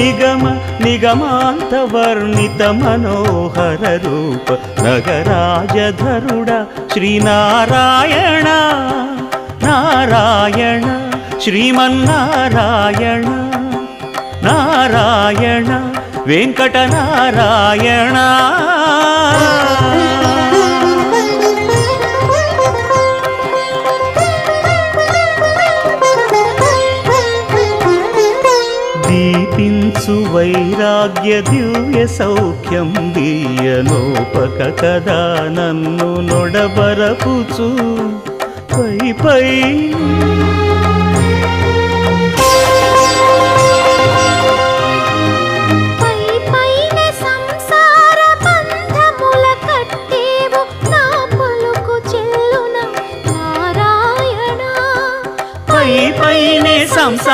నిగమ నిగమాంతవర్ణిత మనోహర రూప నగరాజధరుడ శ్రీనారాయణ నారాయణ శ్రీమన్నారాయణ నారాయణ వెంకటనారాయణ. కనిపించు వైరాగ్య దివ్య సౌఖ్యం దీయనోపక కదా నన్ను నొడబరపుచు. పై పై. సంసార